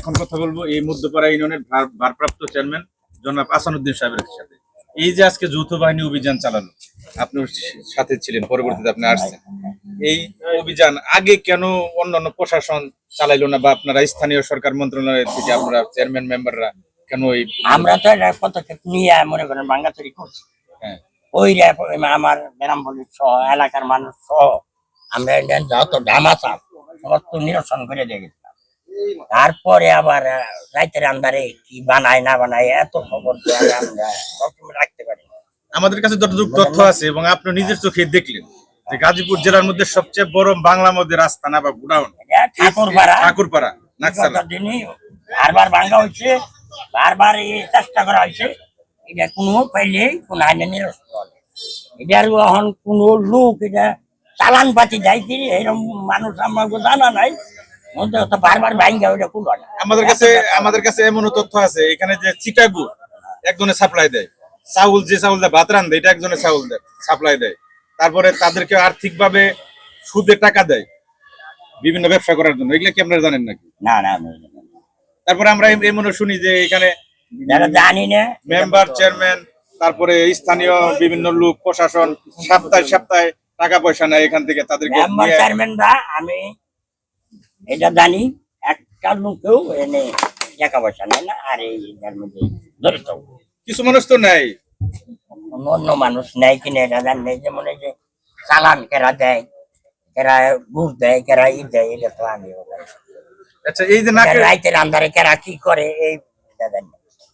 এখন কথা বলব এই মধ্যপাড়া ইউনিয়নের ভারপ্রাপ্ত চেয়ারম্যান জনাব আসানুদ্দিন সাহেবের সাথে। এই যে আজকে যৌথ বাহিনী অভিযান চালানো আপনি সাথে ছিলেন পরবর্তীতে আপনি আসছেন। এই অভিযান আগে কেন অন্যান্য প্রশাসন চালাইলো না বা আপনারা স্থানীয় সরকার মন্ত্রণালয় থেকে আপনারা চেয়ারম্যান মেম্বাররা কেন এই আমরা তো এটা পদক্ষেপ নিয়ে মনে করেন বাঙ্গাতরি করছি। হ্যাঁ। ওই আমার গ্রাম বলি সহ এলাকার মানুষ সহ আমরা যত সমস্ত নিরসন করে দিয়ে গেছিলাম তারপরে আবার রাইতের আন্দারে কি বানায় না বানায় এত খবর তো আমরা সবসময় রাখতে পারি আমাদের কাছে যতটুকু তথ্য আছে এবং আপনি নিজের চোখে দেখলেন যে গাজীপুর জেলার মধ্যে সবচেয়ে বড় বাংলা মধ্যে রাস্তা না বা গুডাউন ঠাকুরপাড়া। ঠাকুরপাড়া নাকসালা। বারবার হয়েছে বারবার এই চেষ্টা করা হয়েছে এটা কোনো পাইলে কোনো আইনে নিরস্ত হবে। এটার এখন কোনো লোক এটা চালান পাতি কি এরকম মানুষ আমাকে জানা নাই। বারবার ভাঙ্গা ওইটা কোনো না। আমাদের কাছে আমাদের কাছে এমন তথ্য আছে এখানে যে চিটাগু একজনে সাপ্লাই দেয়। চাউল যে চাউল দেয় ভাত রান্ধে এটা একজনে চাউল দেয় সাপ্লাই দেয়। তারপরে তাদেরকে আর্থিকভাবে সুদে টাকা দেয় বিভিন্ন ব্যবসা করার জন্য। এগুলো কি আপনারা জানেন নাকি? না না। তারপরে আমরা এম- এমনও শুনি যে এখানে জানি না মেম্বার চেয়ারম্যান তারপরে স্থানীয় বিভিন্ন লোক প্রশাসন সপ্তাহে সপ্তাহে টাকা পয়সা নেয় এখান থেকে তাদেরকে চেয়ারম্যানরা আমি এটা জানি একটা লোকেও এনে টাকা পয়সা নেয় না আর এই এটার মধ্যে জড়িত কিছু মানুষ তো নেয় অন্য মানুষ নেয় কিনে এটা জান নেই যেমন এই যে চালান কেরা দেয় কেরা গুড় দেয় কেরা ই দেয় এটা তো আমি আচ্ছা এই যে নাকে রাইতের আন্ধারে কেরা কি করে এই জানি।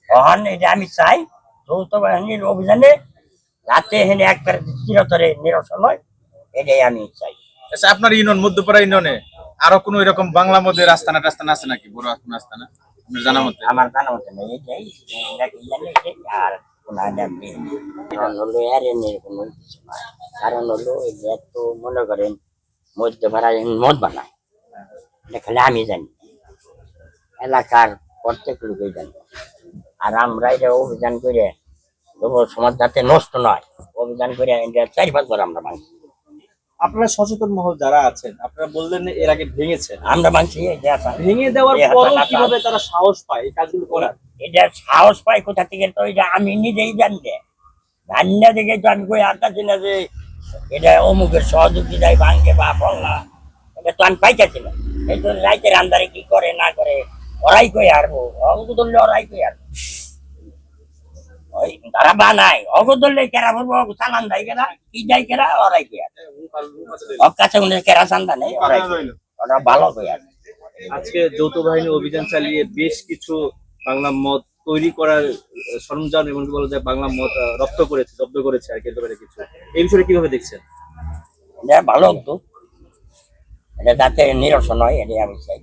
তখন এটা আমি চাই যৌথ বাহিনীর অভিযানে রাতে হেনে একবার চিরতরে নিরসন হয় এটাই আমি চাই। আচ্ছা আপনার ইউনিয়ন মধ্যপাড়া ইউনিয়নে? আরও কোনো এরকম বাংলা মধ্যে রাস্তানা টাস্তানা আছে নাকি? বড় কোনো রাস্তানা আপনার জানা মতে? আমার জানা মতো নেই এটাই আর কারণ কারণ হলো এত, মনে করেন মধ্যে ভাড়া মদ বানায় খালি আমি জানি। এলাকার প্রত্যেক লোকই জানি। আর আমরা এটা অভিযান করে সমাজ যাতে নষ্ট নয়, অভিযান করে এটা চারি পাঁচ আমরা মানছি। আপনারা সচেতন মহল যারা আছেন আপনারা বললেন এর আগে ভেঙেছেন। আমরা মানছি ভেঙে দেওয়ার পরও কীভাবে তারা সাহস পায় এই কাজগুলো করার? এটা সাহস পাই কোথা থেকে তো এটা আমি নিজেই জানি না জানি না দেখে তো আমি কই আনতাছি না যে এটা অমুকের সহযোগিতায় ভাঙ্গে বা পড়লা এটা তো আমি পাইতেছি না এই তো রাইতের আন্দারে কি করে না করে ওরাই কই আরবো অঙ্ক ধরলে ওরাই কই আরবো ওই তারা বানায়। অঙ্ক ধরলে কেরা বলব চালান দেয় কেরা কি দেয় কেরা ওরাই কই ওর কাছে উনি কেরা চান্দা নেই ওরাই ওরা ভালো কই আর আজকে যৌথ বাহিনী অভিযান চালিয়ে বেশ কিছু বাংলা মদ তৈরি করার সরঞ্জাম এমনকি বলা যায় বাংলা মদ রপ্ত করেছে জব্দ করেছে আর কি কিছু। এই বিষয়ে কীভাবে দেখছেন? ভালো উদ্যোগ। এটা যাতে নিরসন হয় এটাই আমি চাই।